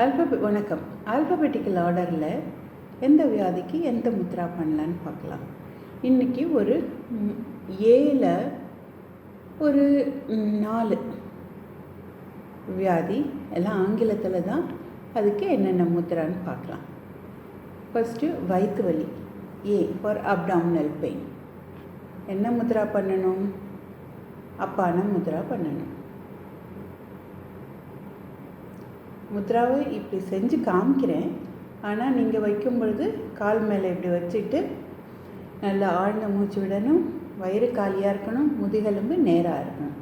ஆல்பபெ வணக்கம். ஆல்பபெட்டிக்கல் ஆர்டரில் எந்த வியாதிக்கு எந்த முத்ரா பண்ணலான்னு பார்க்கலாம். இன்றைக்கி ஒரு ஏழு ஏல ஒரு நாலு வியாதி எல்லாம் ஆங்கிலத்தில் தான் அதுக்கு என்னென்ன முத்ரான்னு பார்க்கலாம். ஃபஸ்ட்டு வயிற்று வலி ஏ ஃபார் அப்டாமினல் பெயின் என்ன முத்ரா பண்ணணும்? அப்பான முத்ரா பண்ணணும். முத்ராவை இப்படி செஞ்சு காமிக்கிறேன். ஆனால் நீங்கள் வைக்கும் பொழுது கால் மேலே இப்படி வச்சுட்டு நல்லா ஆழ்ந்த மூச்சு விடணும். வயிறு காலியாக இருக்கணும். முதுகெலும்பு நேராக இருக்கணும்.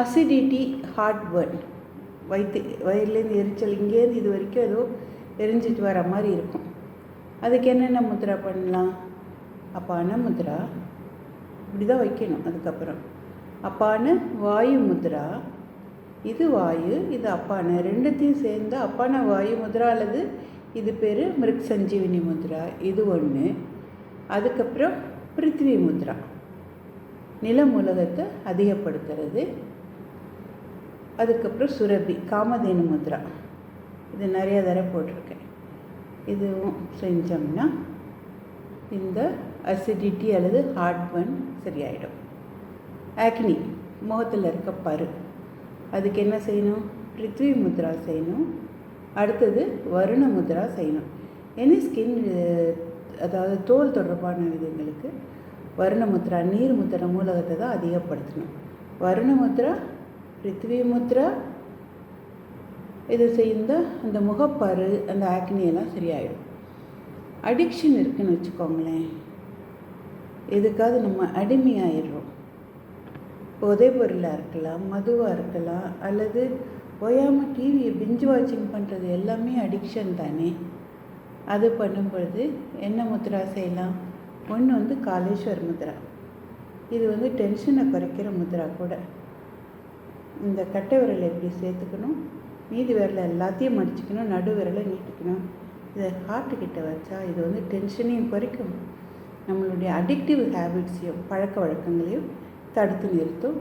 அசிடிட்டி ஹார்ட் பர்ன் வயிற்று வயிறுலேருந்து எரிச்சல் இங்கேருந்து இது வரைக்கும் ஏதோ எரிஞ்சிட்டு வர மாதிரி இருக்கும். அதுக்கு என்னென்ன முத்ரா பண்ணலாம்? அப்பான முத்ரா. இப்படி தான் வைக்கணும். அதுக்கப்புறம் அப்பான வாயு முத்ரா. இது வாயு இது அப்பான ரெண்டுத்தையும் சேர்ந்து அப்பான வாயு முத்ரா அல்லது இது பேர் மிருக் சஞ்சீவினி முத்ரா. இது ஒன்று அதுக்கப்புறம் பிருத்திவி முத்ரா. நிலமுலகத்தை அதிகப்படுத்துறது. அதுக்கப்புறம் சுரபி காமதேனு முத்ரா. இது நிறைய தடவை போட்டிருக்கேன். இதுவும் செஞ்சோம்னா இந்த அசிடிட்டி அல்லது ஹார்ட் பர்ன் சரியாயிடும். ஆக்னி முகத்தில் இருக்க பரு. அதுக்கு என்ன செய்யணும்? பிருத்வி முத்ரா செய்யணும். அடுத்தது வருண முத்ரா செய்யணும். எனி ஸ்கின் அதாவது தோல் தொடர்பான விதங்களுக்கு வருண முத்ரா நீர் முத்ரா மூலகத்தை தான் அதிகப்படுத்தணும். வருண முத்ரா பிருத்வி முத்ரா இது செய்தால் அந்த முகப்பரு அந்த ஆக்னியெல்லாம் சரியாயிடும். அடிக்ஷன் இருக்குன்னு வச்சுக்கோங்களேன். எதுக்காவது நம்ம அடிமையாயிடுறோம். போதை பொருளாக இருக்கலாம் மதுவாக இருக்கலாம் அல்லது ஓயாமல் டிவியை பிஞ்சு வாட்சிங் பண்ணுறது எல்லாமே அடிக்ஷன் தானே? அது பண்ணும் பொழுது என்ன முத்ரா செய்யலாம்? ஒன்று வந்து காலேஸ்வர் முத்ரா. இது வந்து டென்ஷனை குறைக்கிற முத்ரா கூட. இந்த கட்டை விரலை எப்படி சேர்த்துக்கணும்? மீதி விரலை எல்லாத்தையும் மடிச்சுக்கணும் நடு விரலை நீட்டிக்கணும். இதை ஹார்ட்டுக்கிட்ட வச்சா இது வந்து டென்ஷனையும் குறைக்கும். நம்மளுடைய அடிக்டிவ் ஹேபிட்ஸையும் பழக்க வழக்கங்களையும் that's a